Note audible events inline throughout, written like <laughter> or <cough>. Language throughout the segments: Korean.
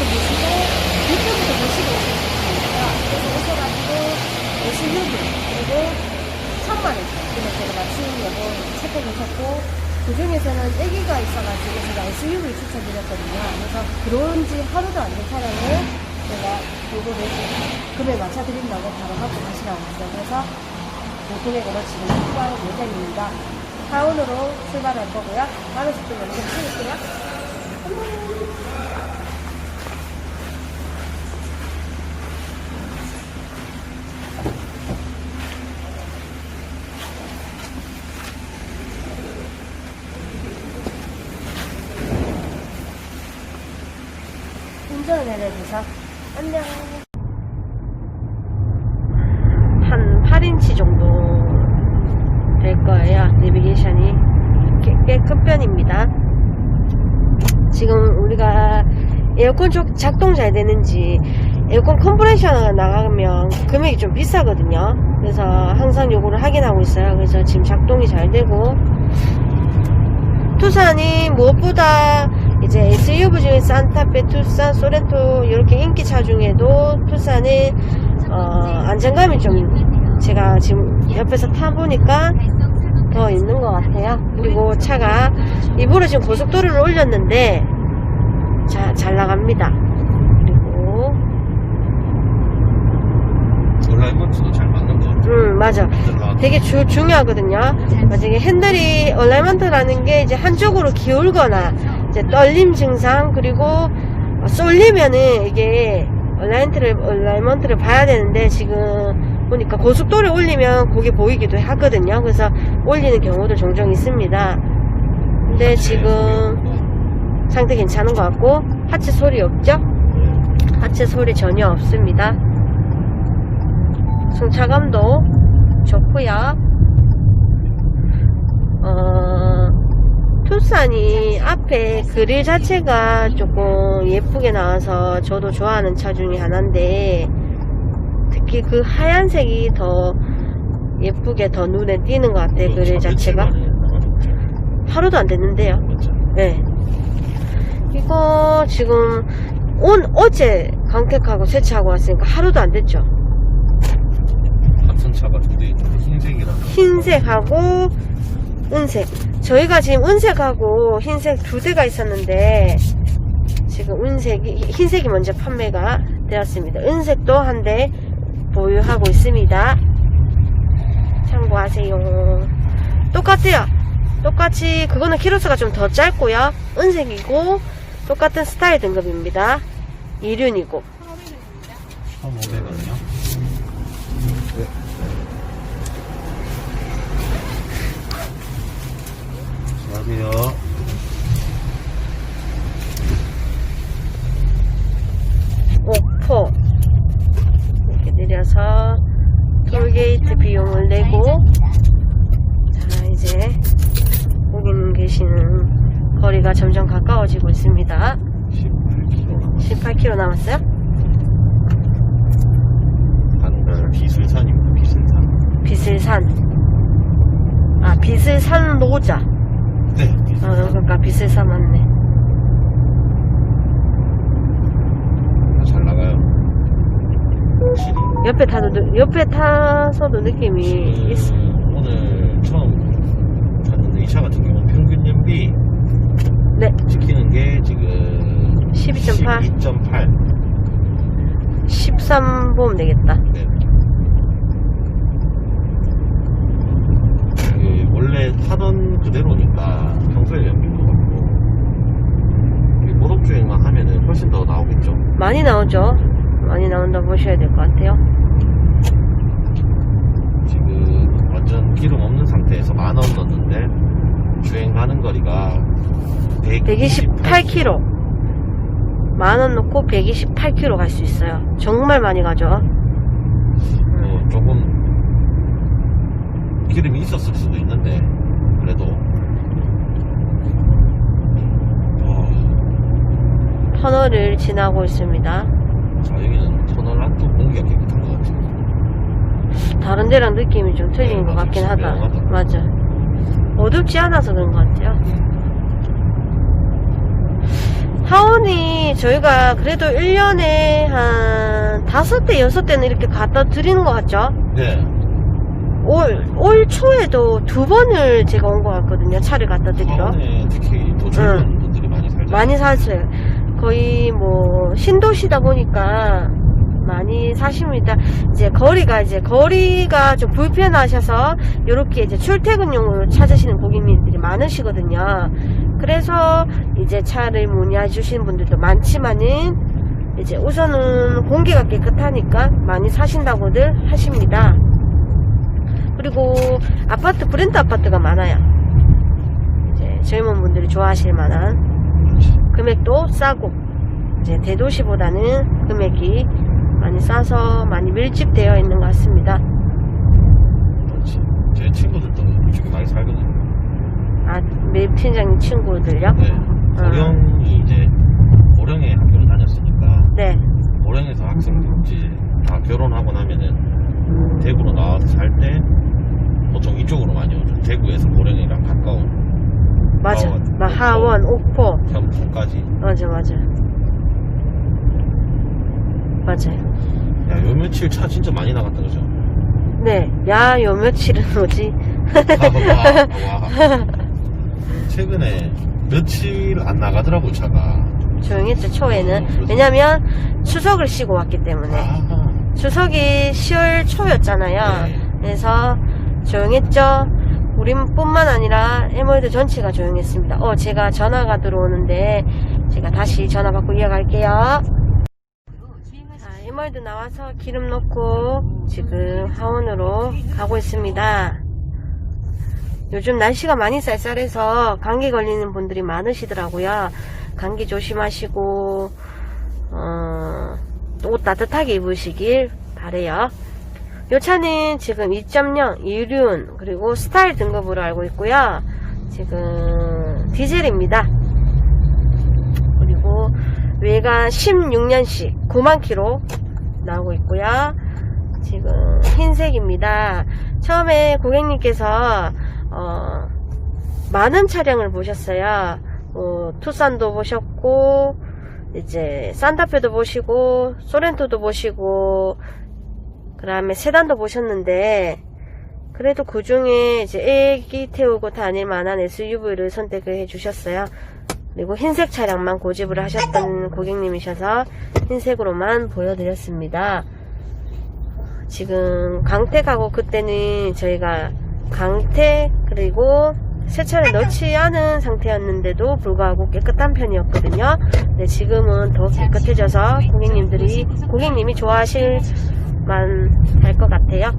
인스타도 보시고 유튜브도 보시고 오셨습니다. 그래서 오셔가지고 SUV 그리고 천만 원 그냥 제가 여부 찾아보셨고 그 중에서는 애기가 있어가지고 제가 SUV 추천드렸거든요. 그래서 들어온지 하루도 안 된 차량을 제가 요거를 금액 맞춰드린다고 바로 하고 가시라고 했어요. 그래서 그 금액으로 지금 출발 예정입니다. 타운으로 출발할 거고요. 다른 숙도 연결 드릴게요. 운전을 내려줘서 안녕. 한 8인치 정도 될 거예요. 내비게이션이 꽤, 꽤 큰 편입니다. 지금 우리가 에어컨 쪽 작동 잘 되는지 에어컨 컴프레셔가 나가면 금액이 좀 비싸거든요. 그래서 항상 요거를 확인하고 있어요. 그래서 지금 작동이 잘 되고 투싼이 무엇보다 이제 SUV 중에 산타페, 투싼, 소렌토 이렇게 인기 차 중에도 투싼은 어, 안정감이 좀 제가 지금 옆에서 타보니까 더 있는 것 같아요. 그리고 차가 일부러 지금 고속도로를 올렸는데 자, 잘 나갑니다. 그리고 얼라이먼트도 잘 맞는 것 같아요. 음 맞아. 되게 주, 중요하거든요. 만약에 핸들이 얼라이먼트라는 게 이제 한쪽으로 기울거나 이제 떨림 증상 그리고 쏠리면은 이게 얼라이먼트를 얼라이먼트를 봐야 되는데 지금 보니까 고속도로에 올리면 그게 보이기도 하거든요. 그래서 올리는 경우도 종종 있습니다. 근데 지금 상태 괜찮은 것 같고 하체 소리 없죠? 네. 하체 소리 전혀 없습니다. 승차감도 좋고요. 어, 투싼이 앞에 그릴 자체가 조금 예쁘게 나와서 저도 좋아하는 차 중에 하나인데 특히 그 하얀색이 더 예쁘게 더 눈에 띄는 것 같아요. 그릴 자체가 하루도 안 됐는데요. 맞죠? 네. 이거 지금 온 어제 간택하고 세차하고 왔으니까 하루도 안 됐죠. 같은 차 같은데 흰색이랑 흰색하고 은색. 저희가 지금 은색하고 흰색 두 대가 있었는데 지금 은색이 흰색이 먼저 판매가 되었습니다. 은색도 한 대 보유하고 있습니다. 참고하세요. 똑같아요. 똑같이 그거는 키로수가 좀 더 짧고요. 은색이고 똑같은 스타일 등급입니다. 이륜이고 1,500원이요? 안녕하세요. 오포 이렇게 내려서 톨게이트 비용을 내고 자 이제 고객님 계시는 거리가 점점 가까워지고 있습니다 18km. 18km 남았어요? 반갈 비술산입니다. 비술산. 비슬산 아 비슬산 노자 네. 어. 그러니까 비슬산 맞네 아, 잘 나가요. 확실히. 옆에 타도 느- 옆에 타서도 느낌이 있어 오늘 처음 탔는데 이 차 같은 경우는 평균 연비 네 찍히는 게 지금 12.8 12.8. 13 보면 되겠다 네. 그 타던 그대로니까 평소에 연비도 같고 우리 고속 주행만 하면은 훨씬 더 나오겠죠. 많이 나오죠 많이 나온다 보셔야 될 것 같아요 지금 완전 기름 없는 상태에서 만 원 넣었는데 주행 가는 거리가 128km. 만원 넣고 128km 갈 수 있어요. 정말 많이 가죠. 뭐 조금 기름이 있었을 수도 있는데 터널을 지나고 있습니다. 자, 여기는 터널 안쪽 공기가 깨끗한 것 같아요. 다른 데랑 느낌이 좀 틀린 네, 것 맞아. 같긴 하다. 조용하다. 맞아. 어둡지 않아서 그런 것 같아요. 하원이 저희가 그래도 1년에 한 다섯 대, 여섯 대는 이렇게 갖다 드리는 것 같죠? 네. 올, 올 초에도 두 번을 제가 온 것 같거든요. 차를 갖다 드리러. 특히 더 젊은 분들이 많이 살잖아요. 많이 사세요. 거의 뭐 신도시다 보니까 많이 사십니다. 이제 거리가 이제 거리가 좀 불편하셔서 이렇게 이제 출퇴근용으로 찾으시는 고객님들이 많으시거든요. 그래서 이제 차를 문의해 주시는 분들도 많지만은 이제 우선은 공기가 깨끗하니까 많이 사신다고들 하십니다. 그리고 아파트 브랜드 아파트가 많아요. 이제 젊은 분들이 좋아하실 만한 금액도 싸고 이제 대도시보다는 금액이 많이 싸서 많이 밀집되어 있는 것 같습니다. 그렇지. 제 친구들도 이쪽에 많이 살거든요. 아, 매입 팀장님 친구들요? 네. 고령이 이제 고령에 학교를 다녔으니까 네. 고령에서 학생들 이제 다 결혼하고 나면은 대구로 나와서 살 때 보통 이쪽으로 많이 오죠. 대구에서 고령이랑 가까운 맞아. 하원, 막 하원, 옥포. 평풍까지. 맞아, 맞아. 맞아요. 야, 요 며칠 차 진짜 많이 나갔다 그죠? 네. 야, 요 며칠은 오지. 와, 와. <laughs> 최근에 며칠 안 나가더라고 차가. 조용했죠, 초에는. 음, 왜냐면 추석을 쉬고 왔기 때문에. 아, 추석이 10월 초였잖아요. 네. 그래서 조용했죠. 우리뿐만 아니라 에머드 전체가 조용했습니다. 어, 제가 전화가 들어오는데 제가 다시 전화 받고 이어갈게요. 자, 에머드 나와서 기름 넣고 지금 하원으로 가고 있습니다. 요즘 날씨가 많이 쌀쌀해서 감기 걸리는 분들이 많으시더라고요. 감기 조심하시고 어, 옷 따뜻하게 입으시길 바래요. 이 차는 지금 2.0 이륜 그리고 스타일 등급으로 알고 있고요. 지금 디젤입니다. 그리고 외관 16년식 9만 킬로 나오고 있고요. 지금 흰색입니다. 처음에 고객님께서 어, 많은 차량을 보셨어요. 뭐, 투싼도 보셨고 이제 산타페도 보시고 소렌토도 보시고 그 다음에 세단도 보셨는데 그래도 그 중에 이제 애기 태우고 다닐 만한 SUV를 선택을 해주셨어요. 그리고 흰색 차량만 고집을 하셨던 고객님이셔서 흰색으로만 보여드렸습니다. 지금 강택하고 그때는 저희가 강택 그리고 세차를 넣지 않은 상태였는데도 불구하고 깨끗한 편이었거든요. 근데 지금은 더 깨끗해져서 고객님들이 고객님이 좋아하실 만할것 같아요.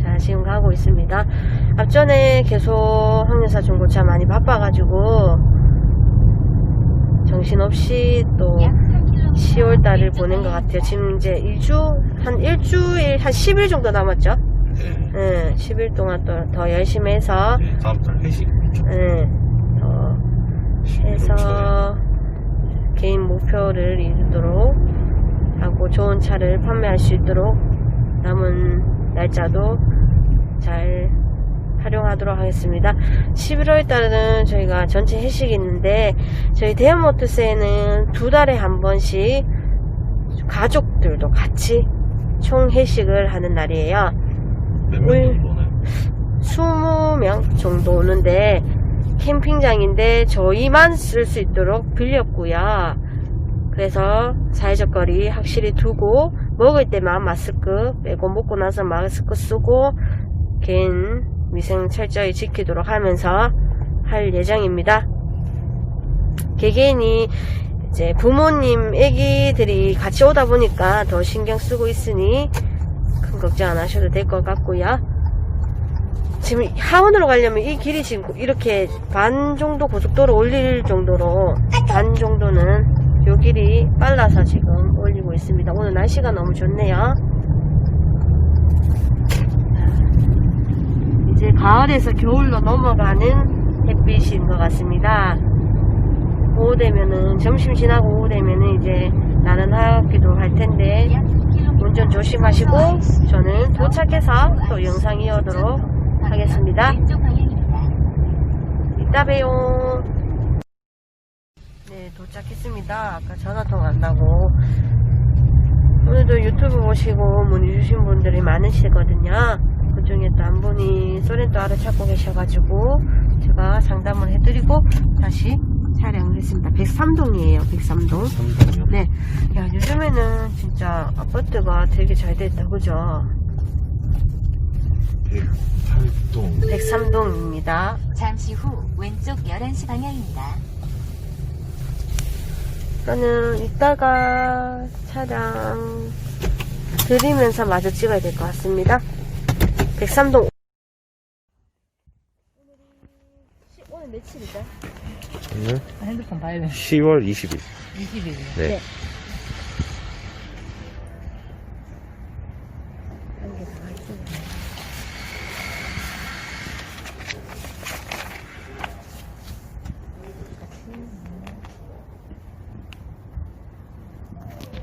자 지금 가고 있습니다. 앞전에 계속 황여사 중고차 많이 바빠가지고 정신없이 또 10월달을 보낸 것 같아요. 지금 이제 2주 한 일주일 한 10일 정도 남았죠. 네. 응, 10일 동안 또 더 열심히 해서 네, 다음 달 회식. 응, 더 11월 초에. 해서 개인 목표를 이루도록 하고 좋은 차를 판매할 수 있도록 남은 날짜도 잘 활용하도록 하겠습니다. 11월 달은 저희가 전체 회식이 있는데 저희 대형모터스에는 두 달에 한 번씩 가족들도 같이 총 회식을 하는 날이에요. 몇명 올- 정도 오나요? 20명 정도 오는데 캠핑장인데 저희만 쓸 수 있도록 빌렸고요. 그래서 사회적 거리 확실히 두고 먹을 때만 마스크 빼고 먹고 나서 마스크 쓰고 개인 위생 철저히 지키도록 하면서 할 예정입니다. 개개인이 이제 부모님, 애기들이 같이 오다 보니까 더 신경 쓰고 있으니 큰 걱정 안 하셔도 될 것 같고요. 지금 하원으로 가려면 이 길이 지금 이렇게 반 정도 고속도로 올릴 정도로 반 정도는 요 길이 빨라서 지금 올리고 있습니다. 오늘 날씨가 너무 좋네요. 이제 가을에서 겨울로 넘어가는 햇빛인 것 같습니다. 오후 되면은 점심 지나고 오후 되면은 이제 나는 하기도 할 텐데 운전 조심하시고 저는 도착해서 또 영상 이어도록 하겠습니다. 이따 봬요. 네, 도착했습니다. 아까 전화통화 안 나고. 오늘도 유튜브 보시고 문의 주신 분들이 많으시거든요. 그 중에 또 한 분이 소렌토 알아찾고 계셔가지고 제가 상담을 해드리고 다시 촬영을 했습니다. 103동이에요, 103동. 삼성이요? 네. 야, 요즘에는 진짜 아파트가 되게 잘 됐다, 그죠? 108동 103동입니다. 잠시 후 왼쪽 11시 방향입니다. 저는 이따가 차량 들이면서 마저 찍어야 될 것 같습니다. 103동. 오늘 며칠이죠? 오늘 핸드폰 봐야 돼. 10월 20일 20일. 네. 네. 한개 더 할게요.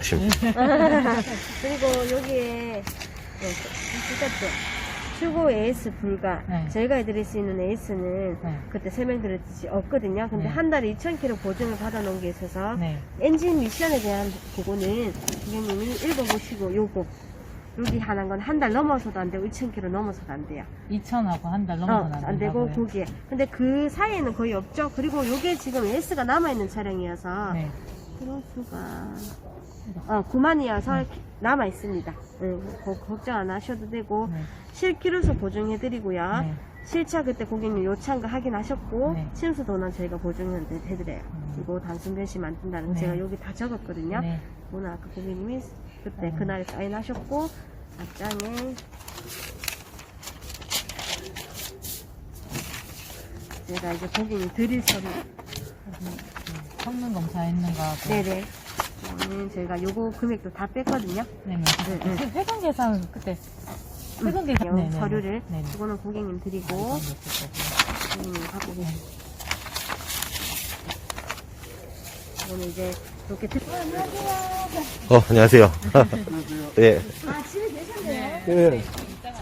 지금 <laughs> 그리고 여기에 진짜죠 출고 AS 불가 네. 저희가 해드릴 수 있는 AS는 네. 그때 설명드렸듯이 없거든요 근데 네. 한 달에 2,000km 보증을 받아놓은 게 있어서 네. 엔진 미션에 대한 그거는 고객님이 읽어보시고 요거 여기 하는 건 한 달 넘어서도 안 되고 2,000km 넘어서도 안 돼요 2천하고 한달 어, 넘어서는 안, 안 되고? 거기에 근데 그 사이에는 거의 없죠 그리고 요게 지금 AS가 남아있는 차량이어서 네. 키로수가 어, 9만이어서 남아 있습니다. 걱정 안 하셔도 되고 네. 실키로수 보증해드리고요. 네. 실차 그때 고객님 요차한 거 확인하셨고 네. 침수 도난 저희가 보증해드려요. 음. 그리고 단순 변시 만든다는 거 네. 제가 여기 다 적었거든요. 네. 오늘 아까 고객님이 그때 음. 그날 사인하셨고 앞장에 제가 이제 고객님 드릴 서류 성능 검사했는 거하고. 네네. 오늘 저희가 요거 금액도 다 뺐거든요. 네. 네. 네, 네. 회- 회전 계산 그때 회전 요 계산 네, 네, 서류를 네. 네. 이거는 고객님 드리고 고객님 갖고 계세요. 이거는 이제 이렇게 드... 어 안녕하세요 <laughs> 예 아 집에 계셨네요. 예.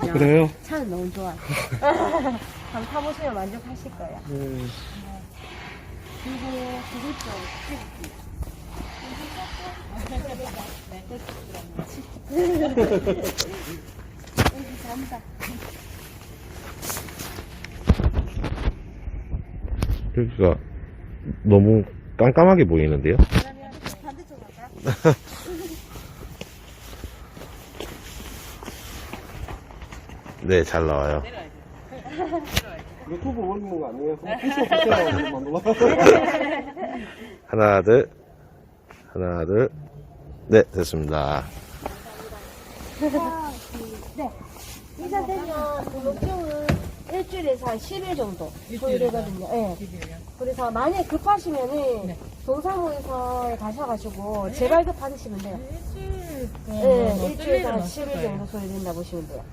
야, 그래요? 차는 너무 좋아. <laughs> 한번 타보시면 만족하실 거예요. 음. 그리고 그것도 감사. 여기가 너무 깜깜하게 보이는데요? 그러면 반대쪽 갈까요? 네잘 나와요 유튜브 올리는 거 아니에요? 피쇼 파세요. <laughs> 만들어. 하나 둘 하나 둘 네 됐습니다 네. 이사 되면 등록증은 일주일에서 한 10일 정도 소요되거든요. 예. 그래서 만약에 급하시면은 네. 동사무소에 가셔가지고 재발급 받으시면 돼요. 일주일 예, 일주일에서 한 10일 정도 소요된다 보시면 돼요.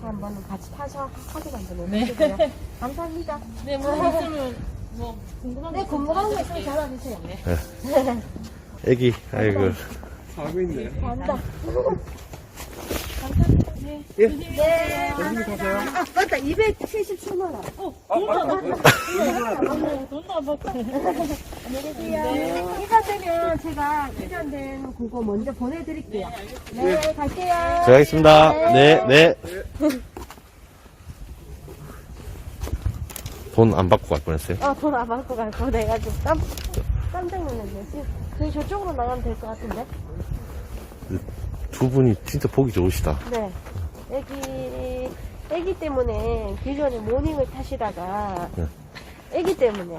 차 한번 같이 타서 확인 한번 네. 해보시고요. 감사합니다. 네, 뭐 있으면 뭐 궁금한 네, 궁금한 거 있으면 전화 주세요. 애기 아이고 자고 있네. 감사합니다. 예. 네, 조심히 가세요. 아, 맞다. 277만 원. 돈도 안 받고. 안녕히 계세요. 이사되면 제가 이전된 그거 먼저 보내드릴게요. 네, 갈게요. 들어가겠습니다 네 네 돈 안 받고 갈 뻔했어요 어, 돈안 받고 갈 거 내가지고 깜, 깜짝 놀랐네. 지금 저희 저쪽으로 나가면 될 것 같은데? 두 분이 진짜 보기 좋으시다 네. 애기, 애기 때문에 기존에 모닝을 타시다가, 네. 애기 때문에,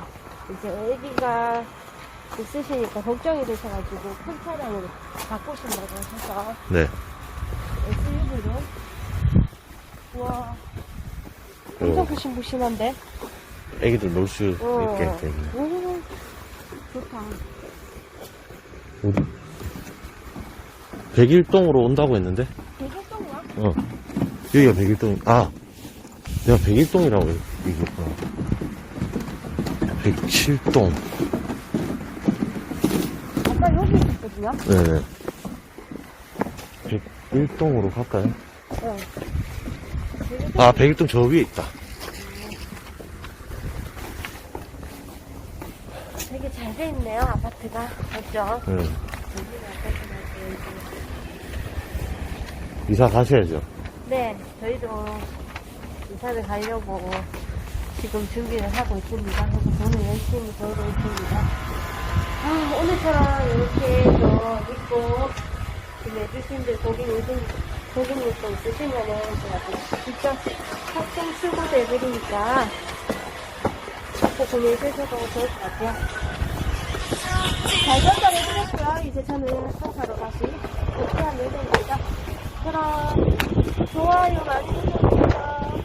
이제 애기가 있으시니까 걱정이 되셔가지고 큰 차량으로 바꾸신다고 하셔서 네 SUV로. 우와. 엄청 그리고 부신부신한데? 애기들 놀 수 어. 있게 되네 오, 좋다. 어디? 백일동으로 온다고 했는데 대결동이야? 어 여기가 백일동 아 내가 백일동이라고 얘기했구나 107동 아까 여기 있었거든. 있거든요. 네네. 101동으로 갈까요? 네. 아, 101동 저 위에 있다. 되게 잘 돼 있네요, 아파트가. 맞죠? 네. 여기가 아파트가 이사 가셔야죠. 네, 저희도 이사를 가려고 지금 준비를 하고 있습니다. 그래서 돈을 열심히 벌고 있습니다. 아, 오늘처럼 이렇게 또 믿고 구매해주신 분 고객 오신, 고객님도 있으시면은 제가 또 직접 학생 출고도 해드리니까 꼭 구매해주셔도 좋을 것 같아요. 잘 전달해드렸고요. 이제 저는 회사로 다시 복귀할 예정입니다. 그럼 좋아요 많이. 안녕.